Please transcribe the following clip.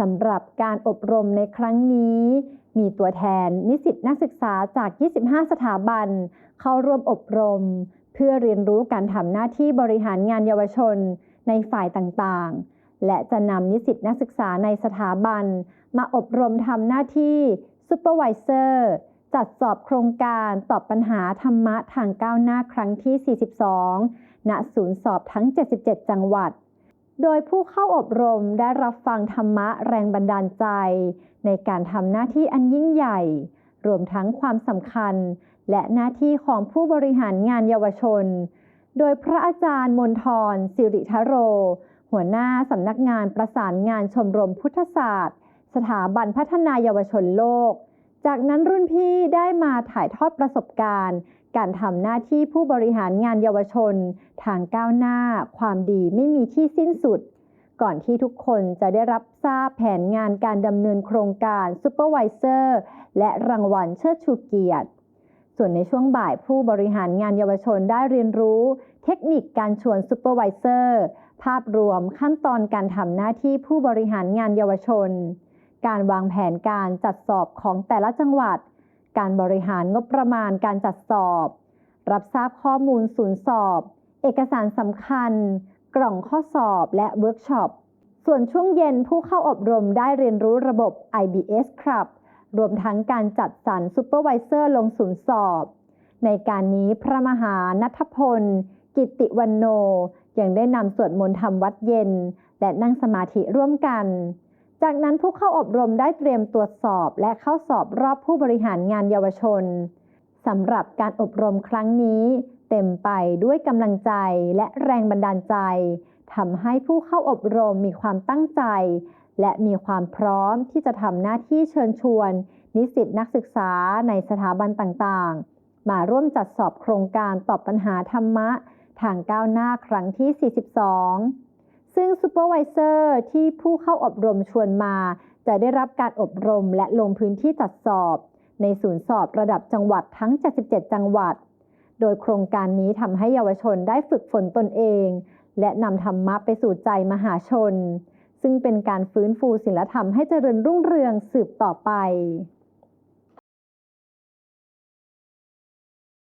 สำหรับการอบรมในครั้งนี้ มีตัวแทนนิสิตนักศึกษาจาก 25 สถาบัน เข้าร่วมอบรม เพื่อเรียนรู้การทำหน้าที่บริหารงานเยาวชนในฝ่ายต่างๆ และจะนำนิสิตนักศึกษาในสถาบัน มาอบรมทำหน้าที่ซูเปอร์วิเซอร์จัดสอบโครงการตอบปัญหาธรรมะทางก้าวหน้าครั้งที่ 42 ณ ศูนย์สอบทั้ง 77 จังหวัด โดยผู้เข้าอบรมได้รับฟังธรรมะแรงบันดาลใจ ในการทำหน้าที่อันยิ่งใหญ่ รวมทั้งความสำคัญ และหน้าที่ของผู้บริหารงานเยาวชน โดยพระอาจารย์มนทรสิริทโร หัวหน้าสำนักงานประสานงานชมรมพุทธศาสตร์ สถาบันพัฒนาเยาวชนโลก จากนั้นรุ่นพี่ได้มาถ่ายทอดประสบการณ์ การทำหน้าที่ผู้บริหารงานเยาวชน ทางก้าวหน้า ความดีไม่มีที่สิ้นสุด ก่อนที่ทุกคนจะได้รับทราบแผนงานการดำเนินโครงการซูเปอร์วิเซอร์และรางวัลเชิดชูเกียรติ ส่วนในช่วงบ่ายผู้บริหารงานเยาวชนได้เรียนรู้ เทคนิคการชวนซูเปอร์วิเซอร์ภาพรวมขั้นตอนการทำหน้าที่ผู้บริหารงานเยาวชน การวางแผนการจัดสอบของแต่ละจังหวัด การบริหารงบประมาณการจัดสอบ รับทราบข้อมูลศูนย์สอบ เอกสารสำคัญ กล่องข้อสอบและเวิร์กช็อป ส่วนช่วงเย็นผู้เข้าอบรมได้เรียนรู้ระบบ IBS ครับรวมทั้งการจัดสรรซูเปอร์วิเซอร์ลงศูนย์สอบ ในการนี้พระมหานัทพล กิติวันโน ยังได้นำสวดมนต์ทำวัดเย็น และนั่งสมาธิร่วมกัน จากนั้นผู้เข้าอบรมได้เตรียมตรวจสอบและเข้าสอบรอบผู้บริหารงานเยาวชนสำหรับการอบรมครั้งนี้เต็มไปด้วยกำลังใจและแรงบันดาลใจทำให้ผู้เข้าอบรมมีความตั้งใจ และมีความพร้อมที่จะทำหน้าที่เชิญชวน นิสิตนักศึกษาในสถาบันต่างๆ มาร่วมจัดสอบโครงการตอบปัญหาธรรมะ ทางก้าวหน้าครั้งที่ 42 ซึ่งซูเปอร์วิเซอร์ที่ผู้เข้าอบรมชวนมา จะได้รับการอบรมและลงพื้นที่จัดสอบ ในศูนย์สอบระดับจังหวัดทั้ง 77 จังหวัด โดยโครงการนี้ทำให้เยาวชนได้ฝึกฝนตนเอง และนำธรรมะไปสู่ใจมหาชน ซึ่งเป็นการฟื้นฟูศิลธรรมให้เจริญรุ่งเรืองสืบต่อไป